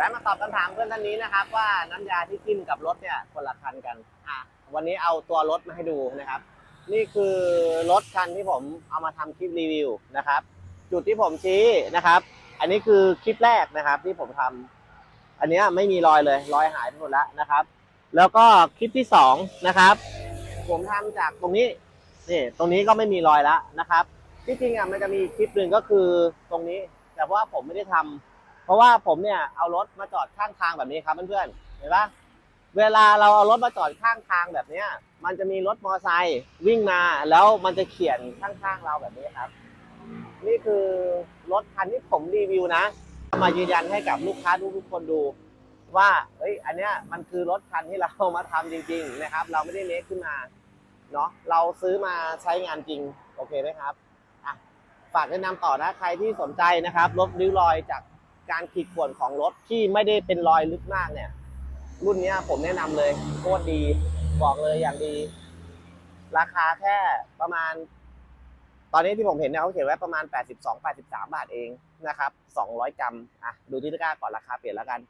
วะมาตอบคำถามเพื่อนท่านนี้นะครับ ว่าน้ำยาที่จิ้มกับรถเนี่ยคนละคันกันอะวันนี้เอาตัวรถมาให้ดูนะครับ นี่คือรถคันที่ผมเอามาทำคลิปรีวิวนะครับ จุดที่ผมชี้นะครับ อันนี้คือคลิปแรกนะครับที่ผมทำอันนี้ไม่มีรอยเลยรอยหายไปหมดแล้วนะครับ แล้วก็คลิปที่สองนะครับ ผมทำจากตรงนี้นี่ตรงนี้ก็ไม่มีรอยแล้วนะครับที่จริงอะมันจะมีคลิปหนึ่งก็คือตรงนี้ แต่ว่าผมไม่ได้ทำ เพราะว่าผมเนี่ยเอารถมาจอดข้างทางแบบนี้ครับเพื่อนๆเห็นปะเวลาเราเอารถมาจอดข้างทางแบบเนี้ย มันจะมีรถมอเตอร์ไซค์วิ่งมาแล้วมันจะเขียนข้างๆเราแบบนี้ครับ นี่คือรถคันที่ผมรีวิวนะ มายืนยันให้กับลูกค้าทุกๆคนดู ว่าเฮ้ยอันเนี้ยมันคือรถคันที่เรามาทำจริง ๆ นะครับ เราไม่ได้เมคขึ้นมาเนาะเราซื้อมาใช้งานจริง โอเคไหมครับอะฝากแนะนำต่อนะใครที่สนใจนะครับรถริ้วรอยจาก การขีดข่วนของรถที่ไม่ได้เป็นรอยลึกมากเนี่ย รุ่นนี้ผมแนะนำเลยโคตรดีบอกเลยอย่างดี ราคาแค่ประมาณ ตอนนี้ที่ผมเห็นเนี่ยเขาเขียนไว้ประมาณ 82 83 บาทเองนะครับ 200 กรัมอะดูที่ตะกร้าก่อนราคาเปลี่ยนแล้วกัน